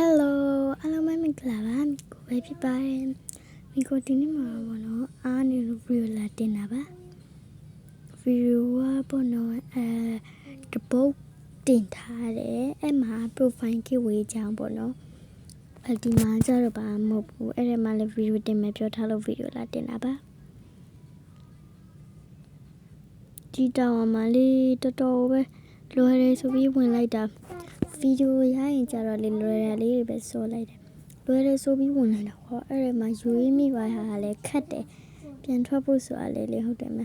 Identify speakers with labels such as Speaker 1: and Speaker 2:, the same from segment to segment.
Speaker 1: Hello အားလုံးပဲမင်္ဂလာပါကိုပဲဖြစ်ပါတယ်မိကိုဒီနေ့မှာပေါ့နော်အားနေလို့ဗီဒီယိုလာတင်တာပါဗီဒီယိုကပေါ့နော်အဲတပုတ်တင်ထားတယ်အဲ့မှာ profile ကိဝေးချောင်းပေါ့နော်အဲဒီမှာကျတော့ပါမဟုတ်ဘူးအဲ့ဒီမှာလည်းဗီဒီယိုတင်မယ်ပြောထားလို့ဗီဒီယိုလာတင်တာပါဒီတောင်မှာလေးတော်တော်ပဲလွယ်တယ်ဆိုပြီးဝင်လိုက်တာ ဗီဒီယိုရရင်ကြတော့လေလွယ်ရလေးတွေပဲစောလိုက်တယ်လွယ်တယ်ဆိုပြီးဝင်လာတာဟောအဲ့ဒီမှာယူရင်းမိပါဟာလည်းခတ်တယ်ပြန်ထွက်ဖို့ဆိုတာလေလေဟုတ်တယ်မ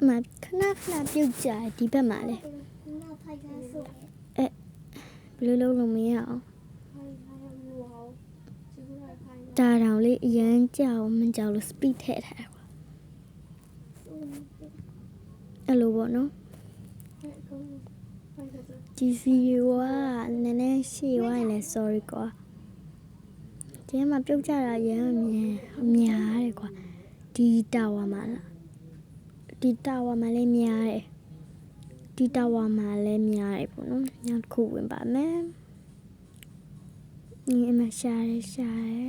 Speaker 1: အမခဏခဏပြုတ်ကြတယ်ဒီဘက်မှာလေဘယ်လိုလုပ်လို့မရအောင်တာတောင်လေးအရန်ကြောက်မကြောက်လို့ speed ထည့်ထားတယ်ကွာအဲ့လိုပေါ့နော် ဒီဗီဒီယိုကနည်းနည်းရှည်သွားရင်လည်း sorry ကွာဒီမှာပြုတ်ကြတာရမ်းအမြင်အများတယ်ကွာဒီတာဝါမှာလားဒီတာဝါမှာလည်းများတယ်ဒီတာဝါမှာလည်းများတယ်ပေါ့နော်ညတစ်ခုဝင်ပါမယ်ဒီအမရှားရရှားရ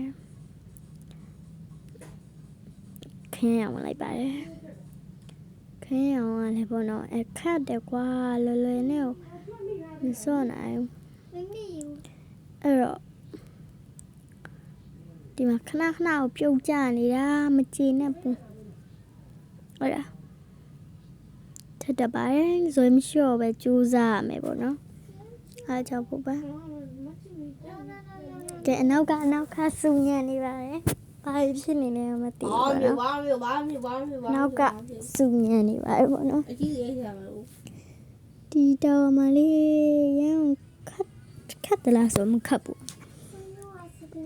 Speaker 1: ခင်းအောင်လိုက်ပါတယ် ခင်းအောင်ကလည်းပေါ့နော်အခက်တယ်ကွာလွယ်လွယ်နဲ့ကိုမစော့နိုင်ဘူးအဲ့တော့ဒီမှာခဏခဏကိုပြုတ်ကြနေတာမကြည်နဲ့ဘူးဟုတ်လားထက်တပါတယ်ဇွေးမလျှော့ပဲကြိုးစားရမယ်ပေါ့နော်အားကြောင့်ပေါ့ပါကဲအနောက်ကအနောက်ကစူညံ့နေပါတယ် ဘာဖြစ်နေလဲမသိဘူး
Speaker 2: ဘာ
Speaker 1: ပေါ့
Speaker 2: မျိုး
Speaker 1: နော်
Speaker 2: ဘာမျိုးဘာမျိုးဘာမျိုးဘာ
Speaker 1: နောက်ကစူညံ့နေပါတယ်ပေါ့နော်
Speaker 2: အကြီးကြီးရမှာလို့
Speaker 1: ဒီတော်မလေးရန်ခတ်ခတ်တလားဆိုမခတ်ဘူး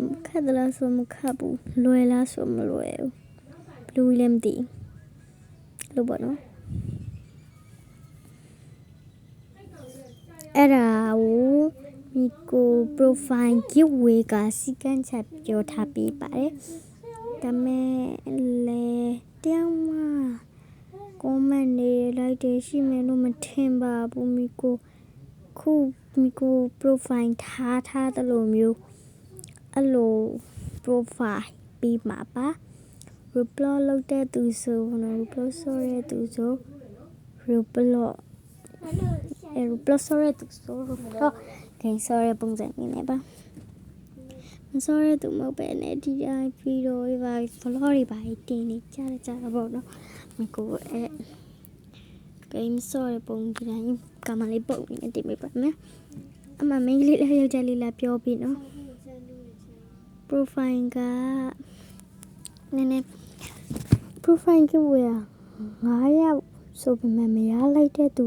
Speaker 1: မခတ်တလားဆိုမခတ်ဘူးလွယ်လားဆိုမလွယ်ဘူးဘလူးလည်းမသိဘူးလို့ပေါ့နော်အဲ့ဒါကိုမိ ကို profile giveaway ကစီကန်းချက်ပြောထားပေးပါတယ်ဒါမဲ့လေတောင်းမ comment တွေလိုက်တယ်ရှိမယ်လို့မထင်ပါဘူးမိကိုခုမိကို profile ထားထားတယ်လို့မျိုးအဲ့လို profile ပြီးမှာပါ reply လုပ်တဲ့သူဆိုတော့ reply ဆိုရတဲ့သူဆို reply အဲ reply ဆိုရတဲ့သူဆို reply ဂိမ်းဆိုရတဲ့ပုံစံနေနဲ့ပါမစောရတဲ့သူမဟုတ်ပဲနဲ့ဒီအတိုင်းဗီဒီယိုတွေပါ vlog တွေပါတင်နေကြတယ်ကြတာပေါ့နော်မကိုအဲ game ဆော့တဲ့ပုံဒီတိုင်းကမလေးပုံနေတင်ပေးပါမယ်အမမင်းလေးလည်းယောက်ျားလေးလည်းပြောပြီးနော် profile ကနည်းနည်း profile ကဝယ်900ဆိုပေမဲ့မရလိုက်တဲ့သူ